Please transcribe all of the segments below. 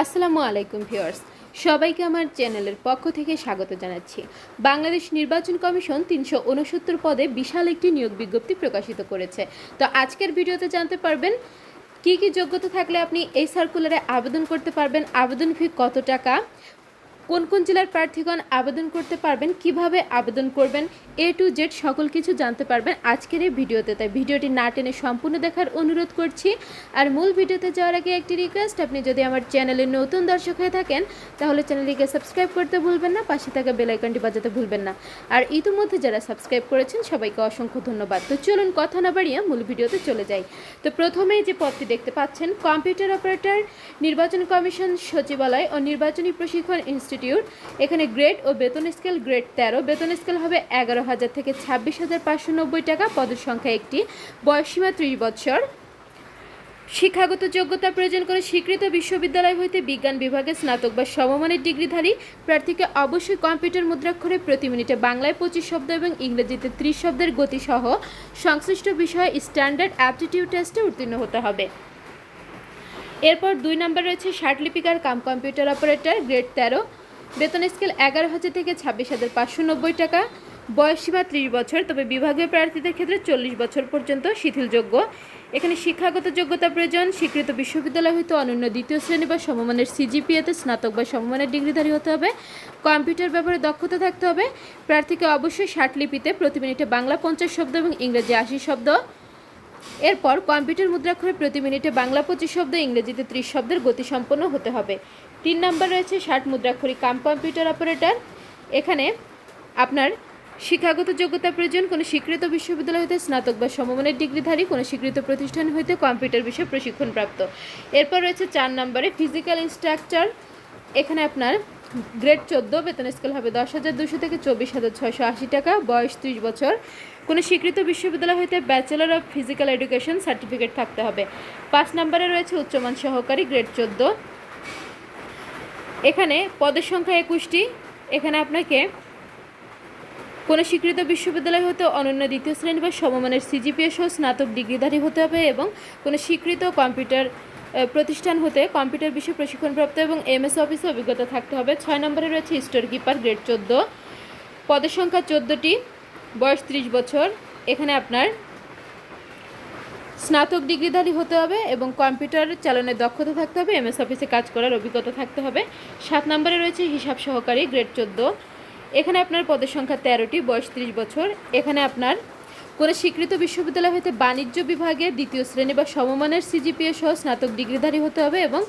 আসসালামু আলাইকুম ভিউয়ার্স। সবাইকে আমার চ্যানেলের পক্ষ থেকে স্বাগত জানাচ্ছি। বাংলাদেশ নির্বাচন কমিশন তিনশো উনসত্তর পদে বিশাল একটি নিয়োগ বিজ্ঞপ্তি প্রকাশিত করেছে। তো আজকের ভিডিওতে জানতে পারবেন, কি কি যোগ্যতা থাকলে আপনি এই সার্কুলারে আবেদন করতে পারবেন, আবেদন ফি কত টাকা কোন কোন জেলার প্রার্থীগণ আবেদন করতে পারবেন, কীভাবে আবেদন করবেন এ টু জেড সকল কিছু জানতে পারবেন আজকের এই ভিডিওতে। তাই ভিডিওটি না টেনে সম্পূর্ণ দেখার অনুরোধ করছি। আর মূল ভিডিওতে যাওয়ার আগে একটি রিকোয়েস্ট আপনি যদি আমার চ্যানেলে নতুন দর্শক হয়ে থাকেন, তাহলে চ্যানেলটিকে সাবস্ক্রাইব করতে ভুলবেন না, পাশে থাকা বেল আইকনটি বাজাতে ভুলবেন না। আর ইতিমধ্যে যারা সাবস্ক্রাইব করেছেন, সবাইকে অসংখ্য ধন্যবাদ। তো চলুন কথা না বাড়িয়ে মূল ভিডিওতে চলে যাই। তো প্রথমেই যে পদটি দেখতে পাচ্ছেন কম্পিউটার অপারেটর নির্বাচন কমিশন সচিবালয় ও নির্বাচনী প্রশিক্ষণ ইনস্টিটিউট এখানে গ্রেড ও বেতন স্কেল গ্রেড তেরো। বেতন স্কেল হবে এগারো হাজার থেকে ছাব্বিশ হাজার পাঁচশো নব্বই টাকা। পদের সংখ্যা একটি। বয়সীমা ত্রিশ বৎসর। শিক্ষাগত যোগ্যতা প্রয়োজন করে স্বীকৃত বিশ্ববিদ্যালয় হইতে বিজ্ঞান বিভাগে স্নাতক বা সমমানের ডিগ্রিধারী। প্রার্থীকে অবশ্যই কম্পিউটার মুদ্রাক্ষরে প্রতি মিনিটে বাংলায় পঁচিশ শব্দ এবং ইংরেজিতে ত্রিশ শব্দের গতিসহ সংশ্লিষ্ট বিষয়ে স্ট্যান্ডার্ড অ্যাপটিটিউড টেস্টে উত্তীর্ণ হতে হবে। এরপর দুই নম্বর রয়েছে ষাট লিপিকার কাম কম্পিউটার অপারেটর, গ্রেড তেরো। বেতন স্কেল এগারো হাজার থেকে ছাব্বিশ হাজার পাঁচশো নব্বই টাকা। বয়সীমা ত্রিশ বছর, তবে বিভাগীয় প্রার্থীদের ক্ষেত্রে চল্লিশ বছর পর্যন্ত শিথিলযোগ্য। এখানে শিক্ষাগত যোগ্যতা প্রয়োজন, স্বীকৃত বিশ্ববিদ্যালয় হইতে অনন্য দ্বিতীয় শ্রেণি বা সমমানের সিজিপিএতে স্নাতক বা সমমানের ডিগ্রিধারী হতে হবে। কম্পিউটার ব্যাপারে দক্ষতা থাকতে হবে। প্রার্থীকে অবশ্যই ষাট লিপিতে প্রতি মিনিটে বাংলা পঞ্চাশ শব্দ এবং ইংরেজি আশি শব্দ। এরপর কম্পিউটার মুদ্রাক্ষরে প্রতি মিনিটে বাংলা পঁচিশ শব্দ, ইংরেজিতে ত্রিশ শব্দের গতি সম্পন্ন হতে হবে। তিন নম্বর রয়েছে ষাট মুদ্রাক্ষরী কাম কম্পিউটার অপারেটর। এখানে আপনার শিক্ষাগত যোগ্যতা প্রয়োজন, কোনো স্বীকৃত বিশ্ববিদ্যালয় হইতে স্নাতক বা সমমানের ডিগ্রিধারী, কোনো স্বীকৃত প্রতিষ্ঠান হইতে কম্পিউটার বিষয়ে প্রশিক্ষণপ্রাপ্ত। এরপর রয়েছে চার নম্বরে ফিজিক্যাল ইনস্ট্রাকচার এখানে আপনার গ্রেড চোদ্দ, বেতন স্কেল হবে দশ হাজার দুশো থেকে চব্বিশ হাজার ছয়শো আশি টাকা। বয়স ত্রিশ বছর। কোনো স্বীকৃত বিশ্ববিদ্যালয় হইতে bachelor of physical education certificate থাকতে হবে। পাঁচ নম্বরে রয়েছে উচ্চমান সহকারী, গ্রেড চোদ্দ। এখানে পদের সংখ্যা একুশটি। এখানে আপনাকে কোনো স্বীকৃত বিশ্ববিদ্যালয় হতে অনন্য দ্বিতীয় শ্রেণি বা সমমানের সিজিপিএ সহ স্নাতক ডিগ্রিধারী হতে হবে এবং কোনো স্বীকৃত কম্পিউটার প্রতিষ্ঠান হতে কম্পিউটার বিষয়ে প্রশিক্ষণপ্রাপ্ত এবং এমএস অফিসে অভিজ্ঞতা থাকতে হবে। ছয় নম্বরে রয়েছে স্টোর কিপার, গ্রেড চোদ্দ। পদের সংখ্যা চোদ্দোটি, বয়স ত্রিশ বছর। এখানে আপনার স্নাতক ডিগ্রিধারী হতে হবে এবং কম্পিউটার চালানোর দক্ষতা থাকতে হবে, এমএস অফিসে কাজ করার অভিজ্ঞতা থাকতে হবে। সাত নম্বরে রয়েছে হিসাব সহকারী, গ্রেড চোদ্দ। এখানে আপনার পদের সংখ্যা তেরোটি, বয়স ত্রিশ বছর। এখানে আপনার কোনো স্বীকৃত বিশ্ববিদ্যালয় হতে বাণিজ্য বিভাগে দ্বিতীয় শ্রেণি বা সমমানের সিজিপিএ সহ স্নাতক ডিগ্রিধারী হতে হবে এবং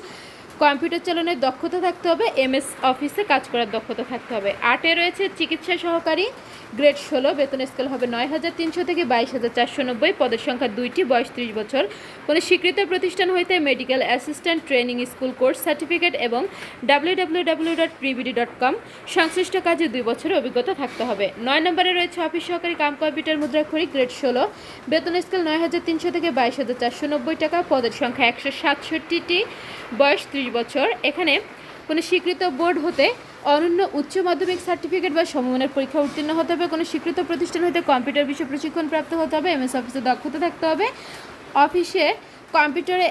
কম্পিউটার চালানোর দক্ষতা থাকতে হবে, এমএস অফিসে কাজ করার দক্ষতা থাকতে হবে। আটে রয়েছে চিকিৎসা সহকারী, গ্রেড ষোলো, বেতন স্কেল হবে নয় হাজার তিনশো থেকে বাইশ হাজার চারশো নব্বই, পদের সংখ্যা দুইটি, বয়স ত্রিশ বছর। কোনো স্বীকৃত প্রতিষ্ঠান হইতে medical assistant training school course certificate এবং W W W dot prebd dot com সংশ্লিষ্ট কাজে দুই বছরের অভিজ্ঞতা থাকতে হবে। নয় নম্বরে রয়েছে অফিস সহকারী কাম কম্পিউটার মুদ্রাক্ষরী, গ্রেড ষোলো, বেতন স্কেল নয় হাজার তিনশো থেকে বাইশ হাজার চারশো নব্বই টাকা, পদের সংখ্যা একশো সাতষট্টিটি, বয়স ত্রিশ বছর। এখানে কোনো স্বীকৃত বোর্ড হতে অনন্য উচ্চ মাধ্যমিক সার্টিফিকেট বা সমমানের পরীক্ষা উত্তীর্ণ হতে হবে। কোনো স্বীকৃত প্রতিষ্ঠান হতে কম্পিউটার বিষয়ে প্রশিক্ষণ প্রাপ্ত হতে হবে। এমএস অফিসে দক্ষতা থাকতে হবে। অফিসে কম্পিউটারে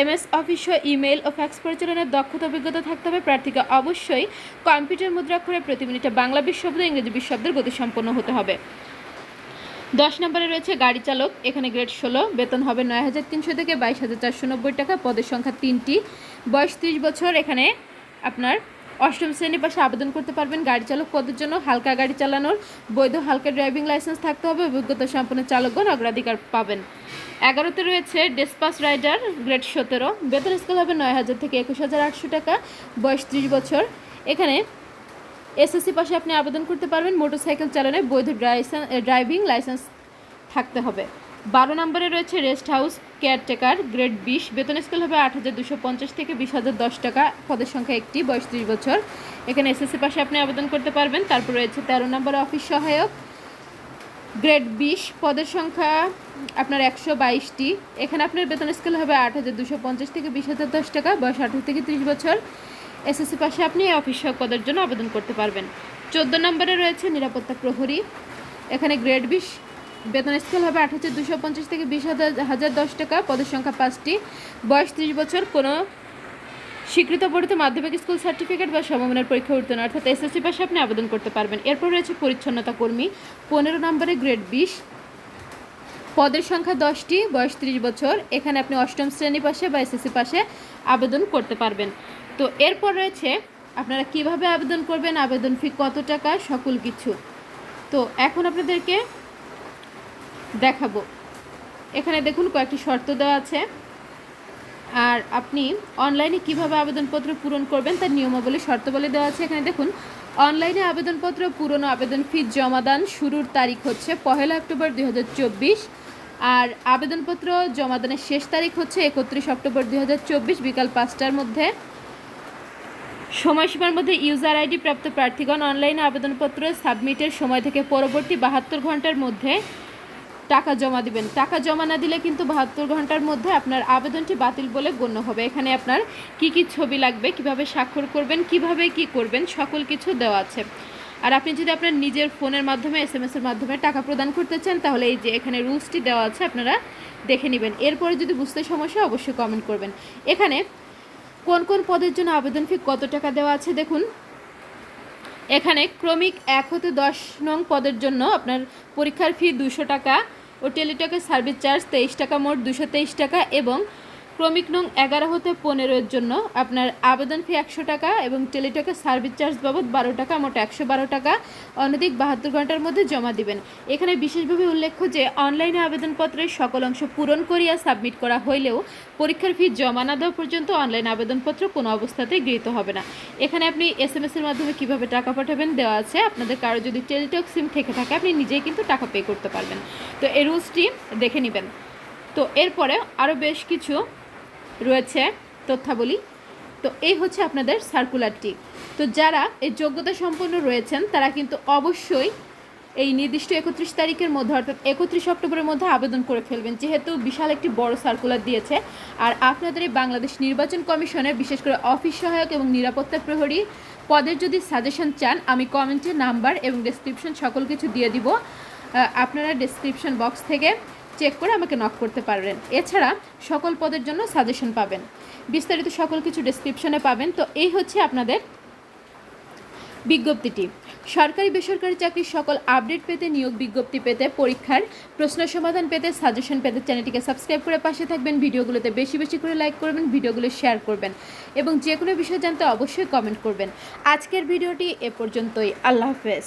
এমএস অফিস ইমেল ও ফ্যাক্স পরিচালনার দক্ষতা অভিজ্ঞতা থাকতে হবে। প্রার্থীকে অবশ্যই কম্পিউটার মুদ্রাক্ষরে প্রতি মিনিটে বাংলা বিশ ইংরেজি বিশ শব্দের গতিসম্পন্ন হতে হবে। দশ নম্বরে রয়েছে গাড়ি চালক। এখানে গ্রেড ষোলো, বেতন হবে নয় হাজার তিনশো থেকে বাইশ হাজার চারশো নব্বই টাকা, পদের সংখ্যা তিনটি। বয়স ত্রিশ বছর, এখানে আপনার অষ্টম শ্রেণি পাশে আবেদন করতে পারবেন গাড়ি চালক পদের জন্য। হালকা গাড়ি চালানোর বৈধ হালকা ড্রাইভিং লাইসেন্স থাকতে হবে, অভিজ্ঞতা সম্পন্ন চালকগণ অগ্রাধিকার পাবেন। এগারোতে রয়েছে ডেসপাস রাইডার গ্রেড সতেরো, বেতন স্কেল হবে নয় হাজার থেকে একুশ হাজার আটশো টাকা, বয়স ত্রিশ বছর। এখানে এসএসসি পাশে আপনি আবেদন করতে পারবেন। মোটরসাইকেল চালানোর বৈধ ড্রাইভিং লাইসেন্স থাকতে হবে। বারো নম্বরে রয়েছে রেস্ট হাউস, কেয়ারটেকার, গ্রেড বিশ। বেতন স্কেল হবে আট হাজার দুশো পঞ্চাশ থেকে বিশ হাজার দশ টাকা। পদের সংখ্যা একটি, বয়স ত্রিশ বছর। এখানে এসএসসি পাশে আপনি আবেদন করতে পারবেন। তারপর রয়েছে তেরো নম্বরে অফিস সহায়ক। গ্রেড বিশ, পদের সংখ্যা আপনার একশো বাইশটি। এখানে আপনার বেতন স্কেল হবে আট হাজার দুশো পঞ্চাশ থেকে বিশ হাজার দশ টাকা। বয়স আঠারো থেকে ত্রিশ বছর। এসএসসি পাশে আপনি অফিস পদের জন্য আবেদন করতে পারবেন। চোদ্দ নম্বরে রয়েছে নিরাপত্তা প্রহরী। এখানে গ্রেড বিশ। বেতন স্কেল হবে আট হাজার দুশো পঞ্চাশ থেকে বিশ হাজার হাজার দশ টাকা। পদের সংখ্যা পাঁচটি। বয়স ত্রিশ বছর। কোনো স্বীকৃত বোর্ডে মাধ্যমিক স্কুল সার্টিফিকেট বা সমমানের পরীক্ষা উত্তীর্ণ। অর্থাৎ এসএসসি পাশে আপনি আবেদন করতে পারবেন। এরপর রয়েছে পরিচ্ছন্নতা কর্মী। পনেরো নম্বরে গ্রেড বিশ। পদের সংখ্যা দশটি। বয়স ত্রিশ বছর। এখানে আপনি অষ্টম শ্রেণি পাশে বা এসএসসি পাশে আবেদন করতে পারবেন। তো এরপর রয়েছে আপনারা কীভাবে আবেদন করবেন, আবেদন ফি কত টাকা, সকল কিছু। তো এখন আপনাদেরকে দেখাবো। এখানে দেখুন কয়েকটি শর্ত দেওয়া আছে। আর আপনি অনলাইনে কীভাবে আবেদনপত্র পূরণ করবেন তার নিয়মাবলী শর্তাবলী দেওয়া আছে। এখানে দেখুন, অনলাইনে আবেদনপত্র পূরণ আবেদন ফি, জমাদান শুরুর তারিখ হচ্ছে পহেলা অক্টোবর দুই হাজার চব্বিশ। আর আবেদনপত্র জমাদানের শেষ তারিখ হচ্ছে একত্রিশ অক্টোবর দুই হাজার চব্বিশ, বিকাল পাঁচটার মধ্যে। সময়সীমার মধ্যে ইউজার আইডি প্রাপ্ত প্রার্থীগণ অনলাইনে আবেদনপত্র সাবমিটের সময় থেকে পরবর্তী বাহাত্তর ঘণ্টার মধ্যে টাকা জমা দিবেন। টাকা জমা না দিলে কিন্তু বাহাত্তর ঘণ্টার মধ্যে আপনার আবেদনটি বাতিল বলে গণ্য হবে। এখানে আপনার কি কি ছবি লাগবে, কীভাবে স্বাক্ষর করবেন, কীভাবে কি করবেন, সকল কিছু দেওয়া আছে। আর আপনি যদি আপনার নিজের ফোনের মাধ্যমে এস এম এর মাধ্যমে টাকা প্রদান করতে চান, তাহলে এই যে এখানে রুলসটি দেওয়া আছে, আপনারা দেখে নেবেন। এরপরে যদি বুঝতে সমস্যা অবশ্যই কমেন্ট করবেন। এখানে কোন কোন পদের জন্য আবেদন ফি কত টাকা দেওয়া আছে দেখুন। এখানে ক্রমিক এক হতে দশ নং পদের জন্য আপনার পরীক্ষার ফি দুশো টাকা, ও টেলিটকের সার্ভিস চার্জ তেইশ টাকা, মোট দুশো তেইশ টাকা এবং ক্রমিক নং এগারো হতে পনেরোর জন্য আপনার আবেদন ফি একশো টাকা এবং টেলিটকের সার্ভিস চার্জ বাবদ বারো টাকা, মোট একশো বারো টাকা। অনধিক বাহাত্তর ঘণ্টার মধ্যে জমা দিবেন। এখানে বিশেষভাবে উল্লেখ্য যে, অনলাইনে আবেদনপত্রের সকল অংশ পূরণ করিয়া সাবমিট করা হইলেও পরীক্ষার ফি জমা না দেওয়া পর্যন্ত অনলাইন আবেদনপত্র কোনো অবস্থাতেই গৃহীত হবে না। এখানে আপনি এস এম এর মাধ্যমে কীভাবে টাকা পাঠাবেন দেওয়া আছে। আপনাদের কারও যদি টেলিটক সিম থেকে থাকে, আপনি নিজেই কিন্তু টাকা পে করতে পারবেন। তো এই রুলসটি দেখে নেবেন। তো এরপরে আরও বেশ কিছু রয়েছে তথ্যাবলী। তো এই হচ্ছে আপনাদের সার্কুলারটি তো যারা এই যোগ্যতা সম্পন্ন রয়েছেন, তারা কিন্তু অবশ্যই এই নির্দিষ্ট একত্রিশ তারিখের মধ্যে, অর্থাৎ একত্রিশ অক্টোবরের মধ্যে আবেদন করে ফেলবেন। যেহেতু বিশাল একটি বড় সার্কুলার দিয়েছে, আর আপনাদের এই বাংলাদেশ নির্বাচন কমিশনের বিশেষ করে অফিস সহায়ক এবং নিরাপত্তা প্রহরী পদের যদি সাজেশন চান, আমি কমেন্টে নাম্বার এবং ডেসক্রিপশন সকল কিছু দিয়ে দিব। আপনারা ডেসক্রিপশন বক্স থেকে চেক করে আমাকে নক করতে পারবেন। এছাড়া সকল পদের জন্য সাজেশন পাবেন। বিস্তারিত সকল কিছু ডেসক্রিপশনে পাবেন। তো এই হচ্ছে আপনাদের বিজ্ঞপ্তিটি। সরকারি বেসরকারি চাকরির সকল আপডেট পেতে, নিয়োগ বিজ্ঞপ্তি পেতে, পরীক্ষার প্রশ্ন সমাধান পেতে সাজেশন পেতে চ্যানেলটিকে সাবস্ক্রাইব করে পাশে থাকবেন। ভিডিওগুলোতে বেশি বেশি করে লাইক করবেন, ভিডিওগুলো শেয়ার করবেন এবং যে কোনো বিষয় জানতে অবশ্যই কমেন্ট করবেন। আজকের ভিডিওটি এ পর্যন্তই। আল্লাহ হাফেজ।